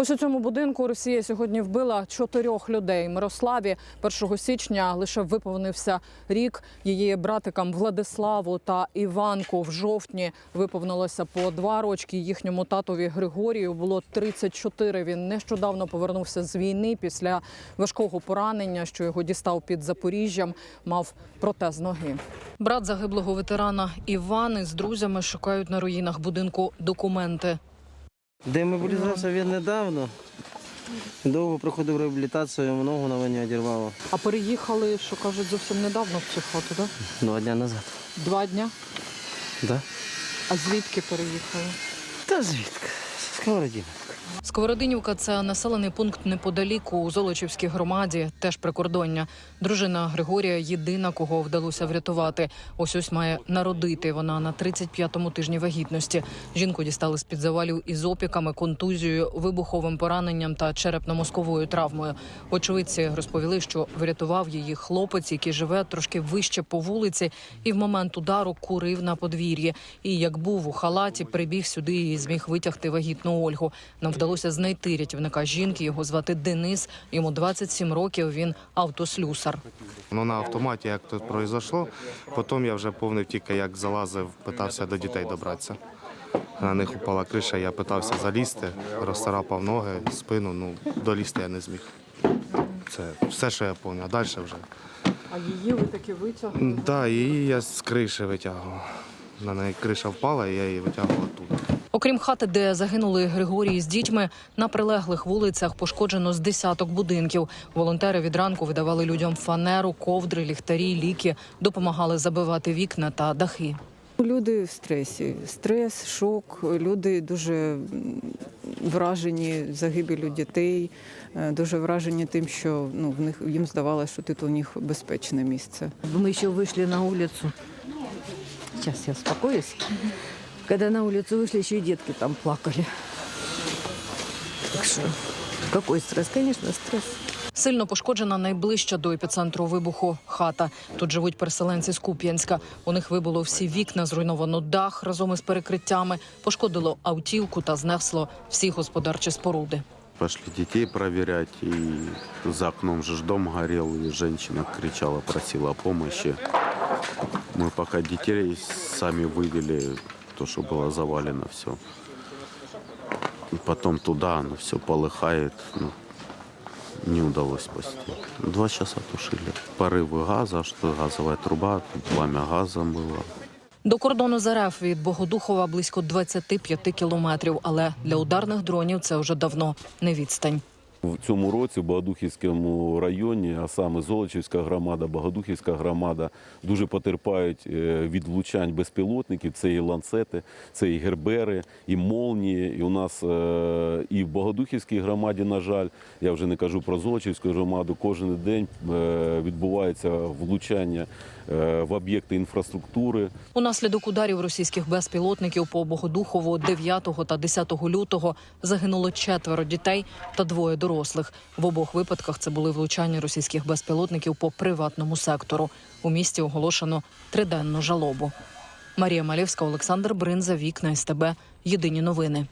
Ось у цьому будинку Росія сьогодні вбила чотирьох людей. Мирославі 1 січня лише виповнився рік. Її братикам Владиславу та Іванку в жовтні виповнилося по два рочки. Їхньому татові Григорію було 34. Він нещодавно повернувся з війни після важкого поранення, що його дістав під Запоріжжям. Мав протез ноги. Брат загиблого ветерана Іван із друзями шукають на руїнах будинку документи. Демобілізувався він недавно. Довго проходив реабілітацію, ногу на війні одірвало. А переїхали, що кажуть, зовсім недавно в цю хату, так? Два дня назад. Два дня. Да? А звідки переїхали? Та звідки? З Сковородинівка це населений пункт неподалік у Золочівській громаді, теж прикордоння. Дружина Григорія єдина, кого вдалося врятувати. Ось ось має народити. Вона на 35-му тижні вагітності. Жінку дістали з під завалів із опіками, контузією, вибуховим пораненням та черепно-мозковою травмою. Очевидці розповіли, що врятував її хлопець, який живе трошки вище по вулиці, і в момент удару курив на подвір'ї. І як був у халаті, прибіг сюди і зміг витягти вагітну Ольгу. Нам вдалося знайти рятівника жінки. Його звати Денис. Йому 27 років. Він автослюсар. Ну на автоматі як тут произошло. Потім я вже повний втік, як залазив, питався до дітей добратися. На них упала криша, я питався залізти, розцарапав ноги, спину. Ну долізти я не зміг. Це все, що я пам'ятаю. А далі вже. А її ви таки витягли? Так, да, її я з криші витягував. На неї криша впала, і я її витягував тут. Окрім хати, де загинули Григорій з дітьми, на прилеглих вулицях пошкоджено з десяток будинків. Волонтери від ранку видавали людям фанеру, ковдри, ліхтарі, ліки, допомагали забивати вікна та дахи. Люди в стресі, стрес, шок. Люди дуже вражені загибелю дітей, е, дуже вражені тим, що ну в них їм здавалося, що тут у них безпечне місце. Мы еще вышли на улицу. Сейчас я успокоюсь. Когда на улицу вышли, еще и детки там плакали. Так что, какой стресс? Конечно, стресс. Сильно пошкоджена найближча до епіцентру вибуху хата. Тут живуть переселенці з Куп'янська. У них вибуло всі вікна, зруйновано дах разом із перекриттями, пошкодило автівку та знесло всі господарчі споруди. Пошли детей проверять, и за окном же ж дом горел, и женщина кричала, просила о помощи. Мы пока детей сами вывели, то, что было завалено все. Потом туда, оно все полыхает, ну, не удалось спасти. Два часа тушили. Порывы газа, что газовая труба, пламя газа было. До кордону з РФ від Богодухова близько 25 кілометрів, але для ударних дронів це вже давно не відстань. В цьому році в Богодухівському районі, а саме Золочівська громада, Богодухівська громада, дуже потерпають е, від влучань безпілотників. Це і ланцети, це і гербери, і молнії. І у нас е, і в Богодухівській громаді, на жаль, я вже не кажу про Золочівську громаду. Кожен день е, відбувається влучання в об'єкти інфраструктури. Унаслідок ударів російських безпілотників по Богодухову 9 та 10 лютого загинуло четверо дітей та двоє дорослих. В обох випадках це були влучання російських безпілотників по приватному сектору. У місті оголошено триденну жалобу. Марія Малівська, Олександр Бринза, вікна СТБ. Єдині новини.